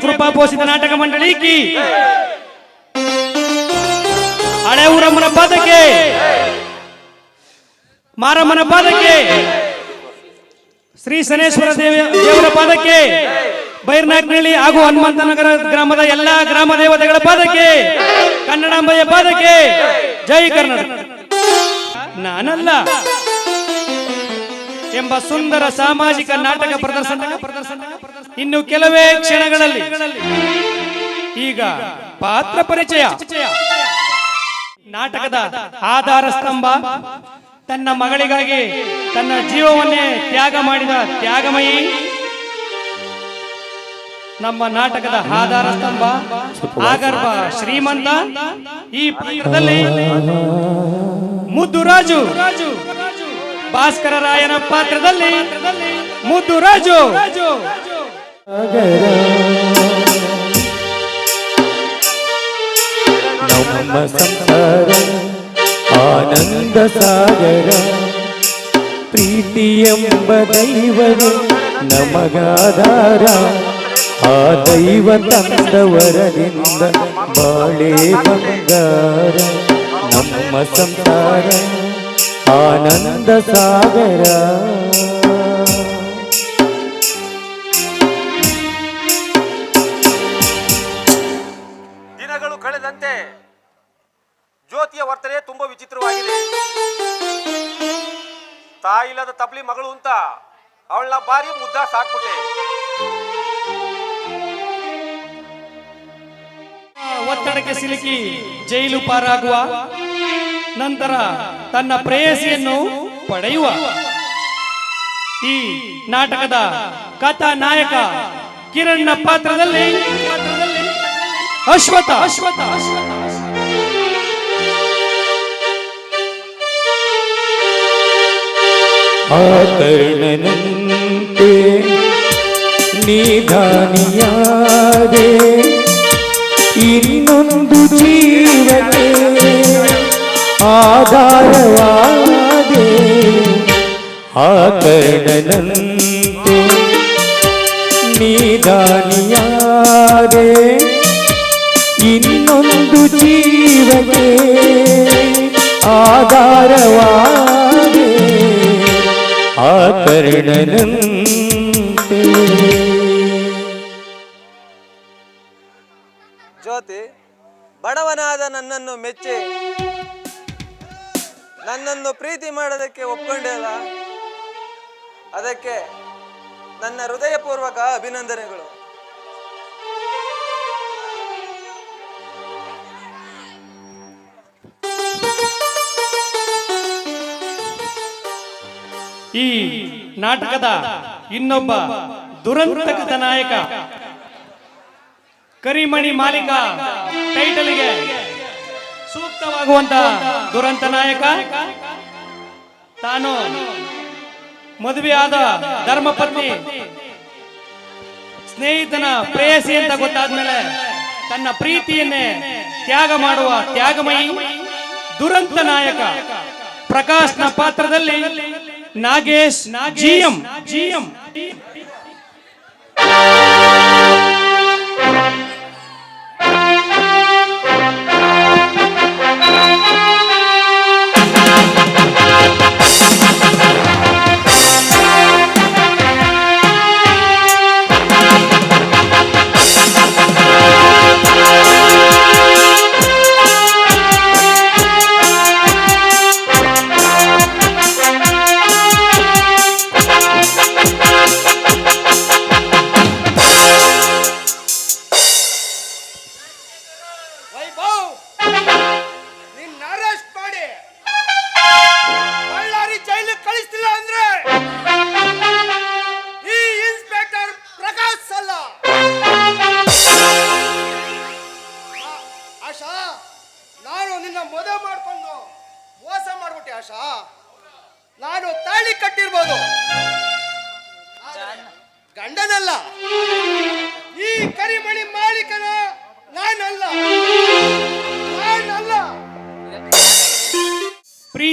ಕೃಪಾ ಪೋಷಿತ ನಾಟಕ ಮಂಡಳಿ ಕಿ. ಹಳೆ ಊರಮ್ಮನ ಪಾದಕ್ಕೆ. ಮಾರಮ್ಮನ ಪಾದಕ್ಕೆ. ಶ್ರೀ ಶನೇಶ್ವರ ದೇವ, ದೇವರ ಪಾದಕ್ಕೆ. ಬೈರ್ನಾಗ್ನಳ್ಳಿ ಹಾಗೂ ಹನುಮಂತನಗರ ಗ್ರಾಮದ ಎಲ್ಲಾ ಗ್ರಾಮ ದೇವತೆಗಳ ಪಾದಕ್ಕೆ. ಕನ್ನಡಾಂಬೆಯ ಪಾದಕ್ಕೆ. ಜೈ ಕರ್ನಾಟಕ. ನಾನಲ್ಲ. ಎಂಬ ಸುಂದರ ಸಾಮಾಜಿಕ ನಾಟಕ ಪ್ರದರ್ಶನ. ಪ್ರದರ್ಶನ ಇನ್ನು ಕೆಲವೇ ಕ್ಷಣಗಳಲ್ಲಿ. ಈಗ ಪಾತ್ರ ಪರಿಚಯ. ನಾಟಕದ ಆಧಾರ ಸ್ತಂಭ. ತನ್ನ ಮಗಳಿಗಾಗಿ ತನ್ನ ಜೀವವನ್ನೇ ತ್ಯಾಗ ಮಾಡಿದ ತ್ಯಾಗಮಯಿ. ನಮ್ಮ ನಾಟಕದ ಆಧಾರ ಸ್ತಂಭ. ಆಗರ್ಭ ಶ್ರೀಮಂತ. ಈ ಪಾತ್ರದಲ್ಲಿ ಮುದ್ದು ರಾಜು ಭಾಸ್ಕರ ರಾಯನ ಪಾತ್ರದಲ್ಲಿ ಮುದ್ದು ರಾಜು ನಮ್ಮ ಸಂಸಾರ ಆನಂದ ಸಾಗರ ಪ್ರೀತಿ ಎಂಬ ದೈವರು ನಮಗಾಧಾರ. ಆ ದೈವ ತಂದವರದಿಂದ ಬಾಳೆ ಬಂಗಾರ. ನಮ್ಮ ಸಂಸಾರ ಆನಂದ ಸಾಗರ. ಅವಳನ್ನ ಬಾರಿ ಮುದ್ದ ಸಾಕ್ಬಿಟ್ಟೆ ಒತ್ತಡಕ್ಕೆ ಸಿಲುಕಿ ಜೈಲು ಪಾರಾಗುವ ನಂತರ ತನ್ನ ಪ್ರೇಯಸಿಯನ್ನು ಪಡೆಯುವ. ಈ ನಾಟಕದ ಕಥಾ ನಾಯಕ ಕಿರಣ್ನ ಪಾತ್ರದಲ್ಲಿ ಅಶ್ವಥ. ಅಶ್ವಥ ಅಶ್ವಥ ನಿಧಾನಿಯಾದೆ ಇನ್ನೊಂದು ಜೀವನೆ ಆಧಾರವಾದೆ ಆ ಕರ್ಣನಂತೆ ನಿಧಾನಿಯಾದೆ ಇನ್ನೊಂದು ಜೀವಕ್ಕೆ ಆಧಾರವಾದೆ ಆ ಬಡವನಾದ ನನ್ನನ್ನು ಮೆಚ್ಚಿ, ನನ್ನನ್ನು ಪ್ರೀತಿ ಮಾಡೋದಕ್ಕೆ ಒಪ್ಕೊಂಡಿಲ್ಲ ಅದಕ್ಕೆ ನನ್ನ ಹೃದಯಪೂರ್ವಕ ಅಭಿನಂದನೆಗಳು. ಈ ನಾಟಕದ ಇನ್ನೊಬ್ಬ ದುರಂತಕದ ನಾಯಕ ಕರಿಮಣಿ ಮಾಲೀಕ ಟೈಟಲ್ಗೆ ಸೂಕ್ತವಾಗುವಂತ ದುರಂತ ನಾಯಕ ತಾನು ಮದುವೆಯಾದ ಧರ್ಮಪತ್ನಿ ಸ್ನೇಹಿತನ ಪ್ರೇಯಸಿ ಅಂತ ಗೊತ್ತಾದ್ಮೇಲೆ ತನ್ನ ಪ್ರೀತಿಯನ್ನೇ ತ್ಯಾಗ ಮಾಡುವ ತ್ಯಾಗಮಯಿ ದುರಂತ ನಾಯಕ ಪ್ರಕಾಶ್ನ ಪಾತ್ರದಲ್ಲಿ ನಾಗೇಶ್ ಜಿಎಂ. ಜಿಎಂ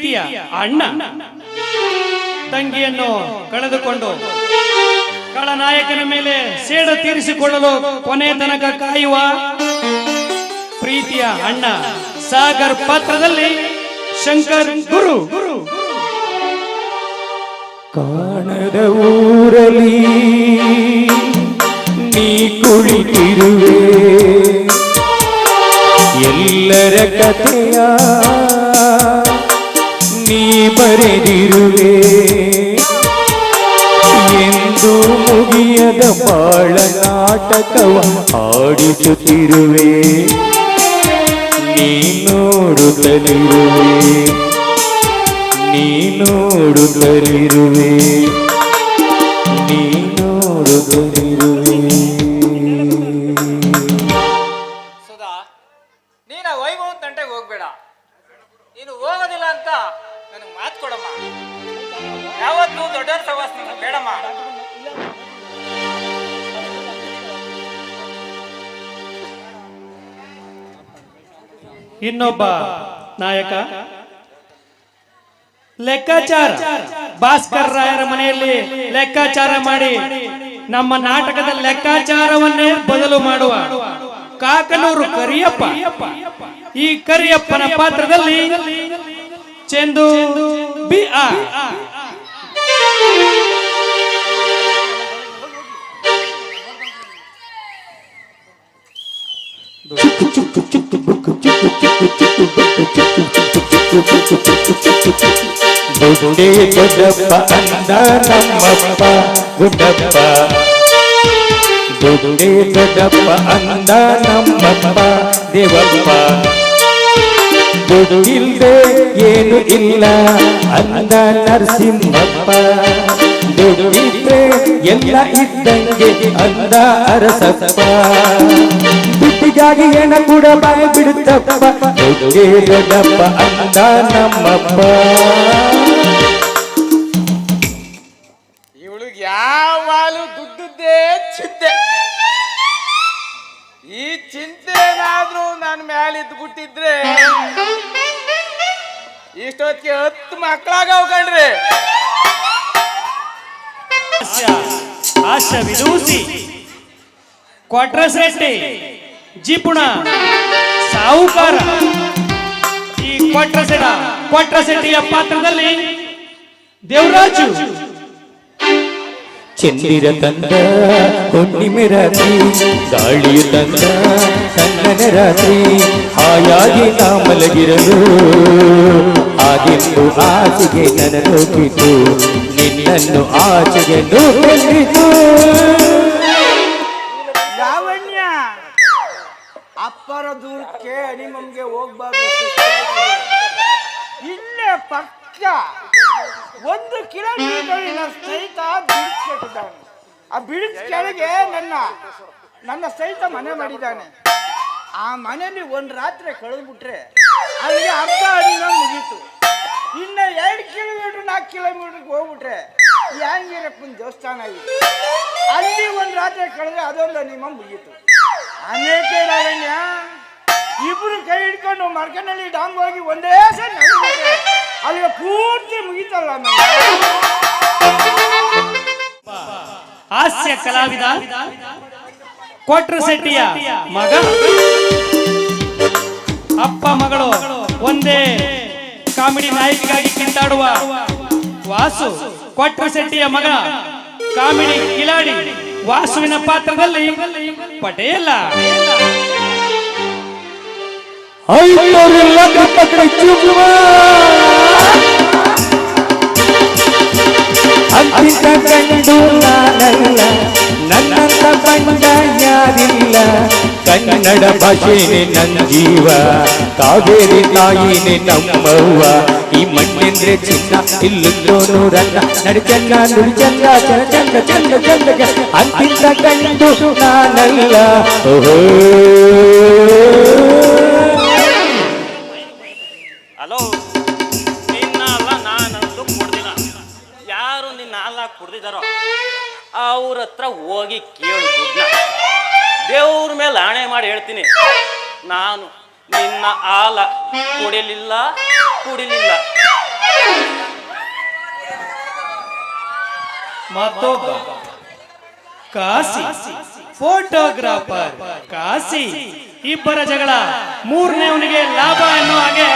ಪ್ರೀತಿಯ ಅಣ್ಣ. ತಂಗಿಯನ್ನು ಕಳೆದುಕೊಂಡು ಕಳನಾಯಕನ ಮೇಲೆ ಸೇಡು ತೀರಿಸಿಕೊಳ್ಳಲು ಕೊನೆ ತನಕ ಕಾಯುವ ಪ್ರೀತಿಯ ಅಣ್ಣ. ಸಾಗರ್ ಪಾತ್ರದಲ್ಲಿ ಶಂಕರ್ ಗುರು. ಕಾಣದ ಊರಲಿ ನೀ ಕುಳಿತಿರುವೆ. ಎಲ್ಲರ ಕಥೆಯ ನೀ ಬರೆದಿರುವೆ ಎಂದು ಮುಗಿಯದ ಬಾಳ ನಾಟಕವ ಆಡಿಸುತ್ತಿರುವೆ ನೀ ನೋಡುತ್ತಲಿರುವೆ ನೀ ನೋಡುತ್ತಲಿರುವೆ ನೀ ನೋಡುತ್ತಲಿರುವೆ ಇನ್ನೊಬ್ಬ ನಾಯಕ. ಲೆಕ್ಕಾಚಾರ. ಭಾಸ್ಕರ್ ರಾಯರ ಮನೆಯಲ್ಲಿ ಲೆಕ್ಕಾಚಾರ ಮಾಡಿ ನಮ್ಮ ನಾಟಕದ ಲೆಕ್ಕಾಚಾರವನ್ನೇ ಬದಲು ಮಾಡುವ ಕಾಕನೂರು ಕರಿಯಪ್ಪ. ಈ ಕರಿಯಪ್ಪನ ಪಾತ್ರದಲ್ಲಿ ಚೆಂದು ಬಿ ಆರ್ ಗುಡ್ಡೆ ಗುಡಪ್ಪ ಅಂದ ನಮ್ಮಪ್ಪ ಗುಡಪ್ಪ ಗುಡ್ಡೆ ಗುಡಪ್ಪ ಅಂದ ನಮ್ಮಪ್ಪ ದೇವಪ್ಪ. ಇಲ್ದೆ ಏನು ಇಲ್ಲ ಅಂದ ನರಸಿಂಹಪ್ಪ. ದುಡ್ಡಿದ್ರೆ ಎಲ್ಲ ಇದ್ದಂಗೆ ಅಂದ ಅರಸಪ್ಪ. ದುಡ್ಡಿಗಾಗಿ ಏನ ಕೂಡ ಬಾಯಿ ಬಿಡುತ್ತಪ್ಪ. ದುಡ್ಡೇ ದೊಡ್ಡಪ್ಪ ಅಂದ ನಮ್ಮಪ್ಪ. ಇವಳಿಗೆ ಯಾವಾಗಲೂ ದುಡ್ಡದ್ದೇ ಚಿಂತೆ. ಈ ಚಿಂತೆ ಏನಾದ್ರೂ ನನ್ನ ಮೇಲೆ ಇದ್ದು ಬಿಟ್ಟಿದ್ರೆ ಇಷ್ಟೊತ್ತಿಗೆ ಹತ್ತು ಮಕ್ಕಳಾಗ ಕಣ್ರಿ. ಹಾಸ್ಯ ಹಾಸ್ಯ ವಿದೂಸಿ ಕ್ವಾಟ್ರಸೆಟ್ಟಿ ಜಿಪುಣ, ಸಾಹುಕಾರ. ಈ ಕ್ವಾಟ್ರಸೆಟ ಕ್ವಾಟ್ರಸೆಟ್ಟಿಯ ಪಾತ್ರದಲ್ಲಿ ದೇವರಾಜು. ಚಂದಿರ ತಂದ ಹುಣ್ಣಿಮೆ ರಾತ್ರಿ, ಗಾಳಿಯು ತಂದ ಕನ್ನನ ರಾತ್ರಿ, ಹಾಯಾಗಿ ನಾ ಮಲಗಿರಲು ಆದಿತ್ತು ಆಸೆಗೆ ನನ್ನ ನೋಕಿತು ನಿನ್ನನ್ನು ಆಚೆಗೆ ನೋಡಿತು ದೂರಕ್ಕೆ ಅನಿಮಮ್ಗೆ ಹೋಗ್ಬಾರ್ದು ಇಲ್ಲೇ ಪಕ್ಕ ಒಂದು ಕಿಲೋಮೀಟರ್ ನನ್ನ ಸ್ನೇಹಿತ ಬಿಡಿಸ್ ಕೆಟ್ಟಿದ್ದಾನೆ ಆ ಬಿಡಿಸ್ ಕೆಳಗೆ ನನ್ನ ನನ್ನ ಸ್ನೇಹಿತ ಮನೆ ಮಾಡಿದ್ದಾನೆ. ಆ ಮನೆಯಲ್ಲಿ ಒಂದು ರಾತ್ರಿ ಕಳೆದ್ಬಿಟ್ರೆ ಅಲ್ಲಿಗೆ ಅರ್ಧ ಅನಿಮ ಮುಗೀತು. ಇನ್ನು ಎರಡು ಕಿಲೋಮೀಟರ್, ನಾಲ್ಕು ಕಿಲೋಮೀಟರ್ಗೆ ಹೋಗ್ಬಿಟ್ರೆ ಯಾಂಗೀರಪ್ಪನ ದೇವಸ್ಥಾನ ಇದೆ. ಅಲ್ಲಿ ಒಂದು ರಾತ್ರಿ ಕಳೆದ್ರೆ ಅದೊಂದು ನಿಮ್ಮ ಮುಗೀತು. ಅನೇಕ ಇಬ್ರು ಕೈ ಹಿಡ್ಕೊಂಡು ಮರ್ಕನಲ್ಲಿ ಡಾಂಗ್ ಹೋಗಿ ಒಂದೇ ಸರಿ ನಡೆದ್ಬಿಟ್ರೆ ಅಲ್ಲಿಗೆ ಪೂರ್ತಿ ಮುಗಿತಲ್ಲ. ಹಾಸ್ಯ ಕಲಾವಿದ ಕೊಟ್ರ ಶೆಟ್ಟಿಯ ಮಗ. ಅಪ್ಪ ಮಗಳು ಒಂದೇ ಕಾಮಿಡಿ ನಾಯಕಿಗಾಗಿ ಕಿತ್ತಾಡುವ ವಾಸು ಕ್ವಾಟ್ರಸೆಟ್ಟಿಯ ಮಗ. ಕಾಮಿಡಿ ಕಿಲಾಡಿ ವಾಸುವಿನ ಪಾತ್ರದಲ್ಲಿ ಪಟೇಲ. ಐದೋರೆಲ್ಲ ಪಕ್ಕಡೆ ಚುಮ್ಮುವ ಅಂತಿದ್ದ ಕಂಡು ನಾನಲ್ಲ ನನ್ನಂತ ಬಂದ ಯಾರಿಲ್ಲ. ಕನ್ನಡ ಭಾಷೆನೆ ನನ್ನ ಜೀವ, ಕಾವೇರಿ ತಾಯಿನೇ ನಮ್ಮವ್ವ. ಈ ಮಣ್ಣೆಂದ್ರೆ ಚಿನ್ನ ಇಲ್ಲುತ್ತೋನು ರನ್ನ ನಡಿ ಚಂದ ನುಡಿ ಚಂದ ಚಂದ ಚಂದ ಅಂತಿದ್ದ ಕಂಡು ನಾನಲ್ಲ ಓಹೋ. ಅವ್ರ ಹತ್ರ ಹೋಗಿ ಕೇಳು ದೇವ್ರ ಮೇಲೆ ಆಣೆ ಮಾಡಿ ಹೇಳ್ತೀನಿ. ನಾನು ನಿನ್ನ ಆಲ ಕುಡಿಲಿಲ್ಲ ಕುಡಿಲಿಲ್ಲ. ಮತ್ತೊಬ್ಬ. ಕಾಸಿ. ಫೋಟೋಗ್ರಾಫರ್. ಕಾಸಿ. ಇಬ್ಬರ ಜಗಳ. ಮೂರನೇವನಿಗೆ ಲಾಭ ಅನ್ನೋ ಹಾಗೆ.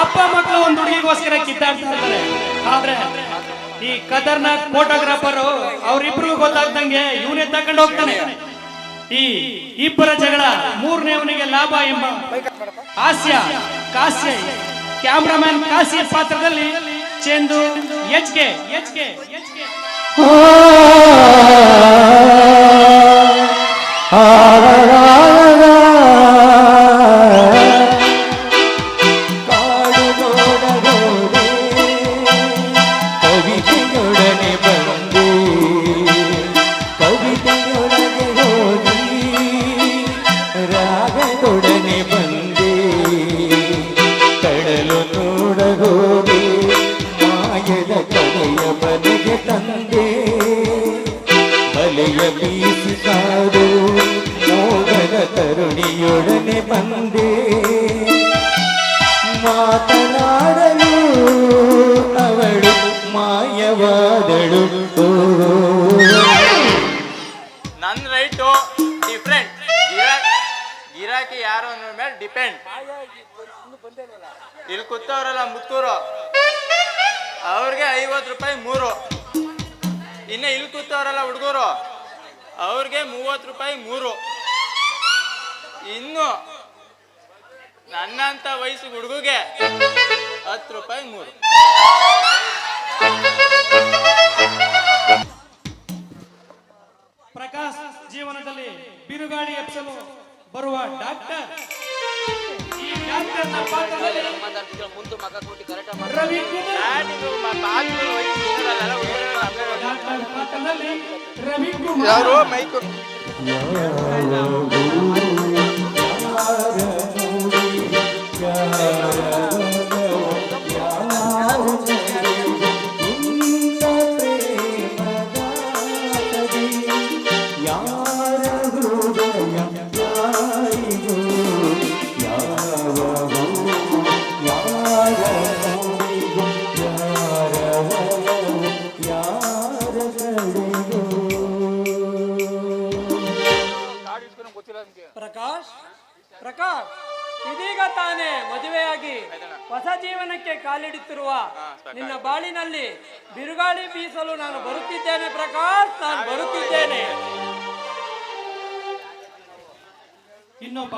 ಅಪ್ಪ ಮಕ್ಕಳು ಒಂದು ಹುಡುಗಿಗೋಸ್ಕರ ಕಿತ್ತಾಡ್ತಾ ಇರ್ತಾರೆ. ಆದ್ರೆ ಈ ಖತರ್ನಾಕ್ ಫೋಟೋಗ್ರಾಫರ್ ಅವ್ರಿಬ್ರಿಗೂ ಗೊತ್ತಾಗ್ದಂಗೆ ಇವನೇ ತಕೊಂಡು ಹೋಗ್ತಾನೆ. ಈ ಇಬ್ಬರ ಜಗಳ ಮೂರನೇವನಿಗೆ ಲಾಭ ಎಂಬ ಹಾಸ್ಯ, ಕಾಸ್ಯ, ಕ್ಯಾಮ್ರಾಮನ್ ಕಾಸಿಯ ಪಾತ್ರದಲ್ಲಿ Chandu H K H K H K. ತಂದೆ. ಬಲೆಯ ಬೀಸಿದಾರು ಮೋಗನ ತರುಣಿಯೊಡನೆ ಬಂದೆ. ಮಾತನಾಡಲು ಅವಳು ಮಾಯವಾದಳು. ಓ. ನನ್ನ ರೈಟು ಡಿಫ್ರೆಂಟ್. ಗಿರಾಕಿ ಯಾರು ಅನ್ನೋ ಮೇಲೆ ಡಿಪೆಂಡ್. ಇಲ್ಲಿ ಕೂತವ್ರಲ್ಲ ಮುತ್ತೂರು. ಅವ್ರಿಗೆ ಐವತ್ತು ರೂಪಾಯಿ ಮೂರು. ಇನ್ನು ಇಲ್ಲಿ ಕೂತವ್ರಲ್ಲ ಹುಡುಗರು? ಅವ್ರಿಗೆ ಮೂವತ್ತು ರೂಪಾಯಿ ಮೂರು. ಇನ್ನು ನನ್ನಂತ ವಯಸ್ಸು ಹುಡುಗಗೆ ಹತ್ತು ರೂಪಾಯಿ ಮೂರು. ಪ್ರಕಾಶ್ ಜೀವನದಲ್ಲಿ ಬಿರುಗಾಳಿ ಎಪ್ಸಲು ಬರುವ ಡಾಕ್ಟರ್. ಈ ಡಾಕ್ಟರ್ನ ಪಾತ್ರದಲ್ಲಿ ರವಿಕುಮಾರ್. ಯಾರು ಮೈಕು ಯಾರ ತಾನೇ ಮದುವೆಯಾಗಿ ಹೊಸ ಜೀವನಕ್ಕೆ ಕಾಲಿಡುತ್ತಿರುವ ನಿನ್ನ ಬಾಳಿನಲ್ಲಿ ಬಿರುಗಾಳಿ ಬೀಸಲು ನಾನು ಬರುತ್ತಿದ್ದೇನೆ ಪ್ರಕಾಶ್ ನಾನು ಬರುತ್ತಿದ್ದೇನೆ. ಇನ್ನೊಬ್ಬ